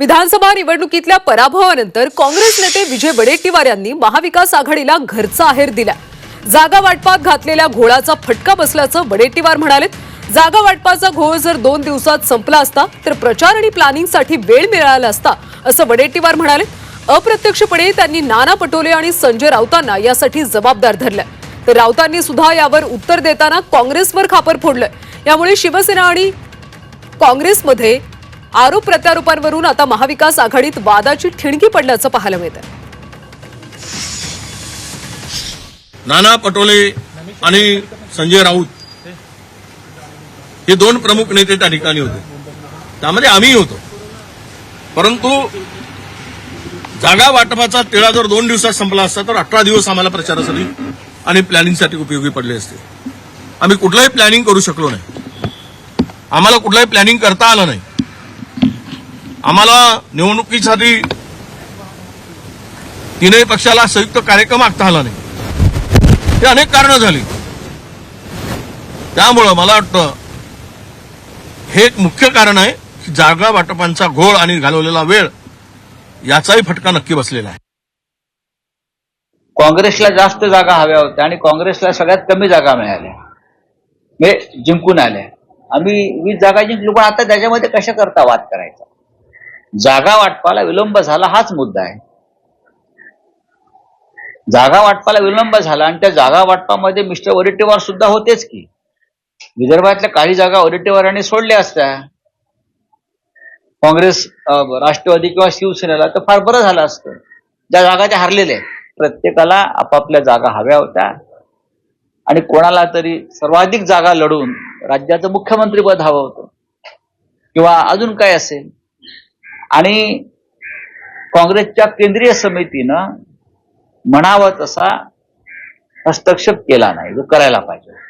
विधानसभा निवडणुकीतल्या पराभवानंतर काँग्रेस नेते विजय वडेट्टीवार यांनी महाविकास आघाडीला घरचा आहेर दिला जागा वाटपात घातलेल्या घोळाचा फटका बसल्याचं वडेट्टीवार म्हणाले जागा वाटपाचा घोळ जर दोन दिवसात संपला असता तर प्रचार आणि प्लॅनिंगसाठी वेळ मिळाला असता असं वडेट्टीवार म्हणाले. अप्रत्यक्षपणे त्यांनी नाना पटोले आणि संजय राऊतांना यासाठी जबाबदार धरलं तर राऊतांनी सुद्धा यावर उत्तर देताना काँग्रेसवर खापर फोडलं यामुळे शिवसेना आणि काँग्रेसमध्ये आरोप प्रत्यारोपांवरून आता महाविकास आघाडीत वादाची ठिणगी पडल्याचं पाहायला मिळतं नाना पटोले आणि संजय राऊत हे दोन प्रमुख नेते त्या ठिकाणी होते. त्यामध्ये आम्ही होतो. परंतु जागा वाटपाचा तिळा जर दोन दिवसात संपला असता तर अठरा दिवस आम्हाला प्रचारासाठी आणि प्लॅनिंगसाठी उपयोगी पडले असते. आम्ही कुठलंही प्लॅनिंग करू शकलो नाही. आम्हाला कुठलंही प्लॅनिंग करता आलं नाही. आम्हाला निवडणुकीसाठी तीनही पक्षाला संयुक्त कार्यक्रम आखता आला नाही. ते अनेक कारणं झाली. त्यामुळं मला वाटतं हे एक मुख्य कारण आहे की जागा वाटपांचा घोळ आणि घालवलेला वेळ याचाही फटका नक्की बसलेला आहे. काँग्रेसला जास्त जागा हव्या होत्या आणि काँग्रेसला सगळ्यात कमी जागा मिळाल्या. म्हणजे जिंकून आल्या. आम्ही वीस जागा जिंकलो पण आता त्याच्यामध्ये कशा करता वाद करायचा? जागा वाटपाला विलंब झाला हाच मुद्दा आहे. जागा वाटपाला विलंब झाला आणि त्या जागा वाटपामध्ये मिस्टर वडेट्टीवार सुद्धा होतेच की. विदर्भातल्या काही जागा वडेट्टीवारांनी सोडल्या असत्या. काँग्रेस राष्ट्रवादी किंवा शिवसेनेला तर फार बरं झालं असतं. ज्या जागा त्या हरलेल्या प्रत्येकाला आपापल्या जागा हव्या होत्या. आणि कोणाला तरी सर्वाधिक जागा लढून राज्याचं मुख्यमंत्रीपद हवं होतं. किंवा अजून काय असेल? आणि काँग्रेसच्या केंद्रीय समितीनं म्हणावं तसा हस्तक्षेप केला नाही. जो करायला पाहिजे.